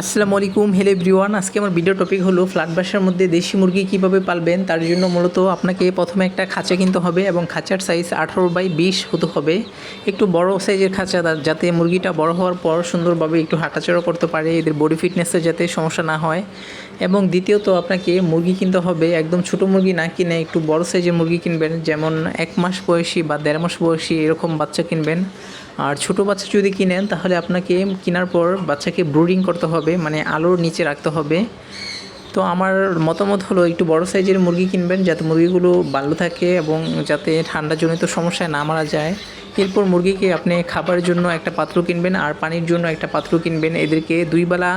আসসালামু আলাইকুম hello everyone আজকে আমার ভিডিও টপিক হলো ফ্ল্যাট বাসার মধ্যে দেশি মুরগি কীভাবে পালবেন, তার জন্য মূলত আপনাকে প্রথমে একটা খাঁচা কিনতে হবে এবং খাঁচার সাইজ আঠারো বাই বিশ হতে হবে। একটু বড় সাইজের খাঁচা যাতে মুরগিটা বড় হওয়ার পর সুন্দরভাবে একটু হাঁটাচড়া করতে পারে, এদের বডি ফিটনেসের যাতে সমস্যা না হয়। এবং দ্বিতীয়ত আপনাকে মুরগি কিনতে হবে, একদম ছোটো মুরগি না কিনে একটু বড় সাইজের মুরগি কিনবেন, যেমন এক মাস বয়সী বা দেড় মাস বয়সী এরকম বাচ্চা কিনবেন। আর ছোট বাচ্চা যদি কিনেন, তাহলে আপনাকে কেনার পর বাচ্চাকে ব্রুডিং করতে হবে মানে আলোর নিচে রাখতে হবে। তো আমার মতামত হলো একটু বড় সাইজের মুরগি কিনবেন যাতে মুরগিগুলো ভালো থাকে এবং যাতে ঠান্ডাজনিত সমস্যায় না মারা যায়। এরপর মুরগিকে আপনি খাবারের জন্য একটা পাত্র কিনবেন আর পানির জন্য একটা পাত্র কিনবেন। এদেরকে দুই বেলা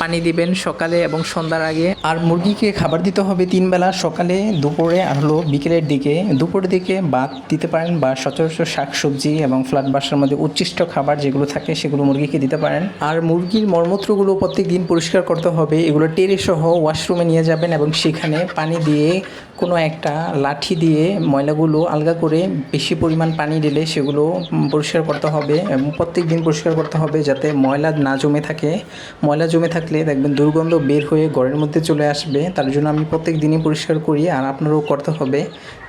পানি দিবেন সকালে এবং সন্ধ্যার আগে। আর মুরগিকে খাবার দিতে হবে তিন বেলা সকালে, দুপুরে আর হলো বিকেলের দিকে। দুপুরের দিকে ভাত দিতে পারেন বা সচরাচর শাক সবজি এবং ফ্ল্যাট বাসার মধ্যে উচ্ছিষ্ট খাবার যেগুলো থাকে সেগুলো মুরগিকে দিতে পারেন। আর মুরগির মলমূত্রগুলো প্রত্যেক দিন পরিষ্কার করতে হবে। এগুলো টেরে সহ ওয়াশরুমে নিয়ে যাবেন এবং সেখানে পানি দিয়ে কোনো একটা লাঠি দিয়ে ময়লাগুলো আলগা করে বেশি পরিমাণ পানি দিলে সেগুলো পরিষ্কার করতে হবে এবং প্রত্যেক দিন পরিষ্কার করতে হবে যাতে ময়লা না জমে থাকে। ময়লা জমে থাকলে দেখবেন দুর্গন্ধ বের হয়ে ঘরের মধ্যে চলে আসবে। তার জন্য আমি প্রত্যেক দিনই পরিষ্কার করি আর আপনারও করতে হবে।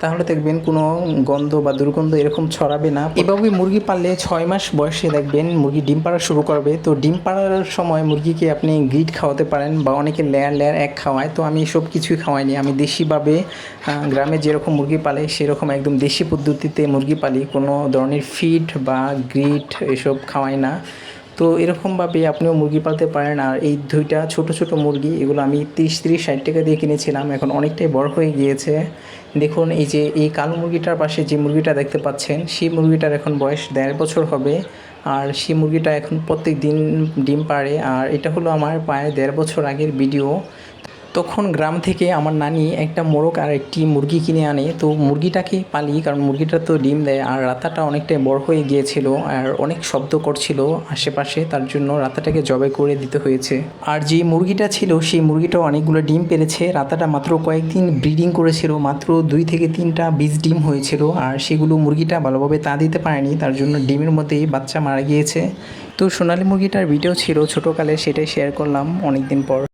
তাহলে দেখবেন কোনো গন্ধ বা দুর্গন্ধ এরকম ছড়াবে না। এভাবে মুরগি পাললে ছয় মাস বয়সে দেখবেন মুরগি ডিম পাড়া শুরু করবে। তো ডিম পাড়ার সময় মুরগিকে আপনি গ্রিড খাওয়াতে পারেন বা অনেকে লেয়ার লেয়ার এক খাওয়ায়। তো আমি সব কিছুই খাওয়াইনি। আমি দেশিভাবে গ্রামে যেরকম মুরগি পালে, সেরকম একদম দেশি পদ্ধতিতে মুরগি পালি, কোনো ধরনের ফিড বা গ্রিড এসব খাওয়াই না। তো এরকমভাবে আপনিও মুরগি পালতে পারেন, আর এই দুইটা ছোট ছোট মুরগি, এগুলো আমি তিরিশ তিরিশ ষাট টাকা দিয়ে কিনেছিলাম, এখন অনেকটাই বড় হয়ে গিয়েছে। দেখুন, এই যে, এই কালো মুরগিটার পাশে যে মুরগিটা দেখতে পাচ্ছেন, সেই মুরগিটার এখন বয়স দেড় বছর হবে, আর সেই মুরগিটা এখন প্রত্যেক দিন ডিম পাড়ে, আর এটা হলো আমার প্রায় দেড় বছর আগের ভিডিও তখন গ্রাম থেকে আমার নানি একটা মোরগ আর একটি মুরগি কিনে আনে। তো মুরগিটাকে পালি, কারণ মুরগিটা তো ডিম দেয় আর রাতাটা অনেকটাই বড় হয়ে গিয়েছিল আর অনেক শব্দ করছিল আশেপাশে, তার জন্য রাতাটাকে জবাই করে দিতে হয়েছে। আর যে মুরগিটা ছিল, সেই মুরগিটাও অনেকগুলো ডিম পেরেছে। রাতাটা মাত্র কয়েকদিন ব্রিডিং করেছিল, মাত্র দুই থেকে তিনটা বীজ ডিম হয়েছিল আর সেগুলো মুরগিটা ভালোভাবে তা দিতে পারেনি, তার জন্য ডিমের মধ্যেই বাচ্চা মারা গিয়েছে। তো সোনালী মুরগিটার ভিডিও ছিল ছোটোকালে, সেটাই শেয়ার করলাম অনেক দিন পর।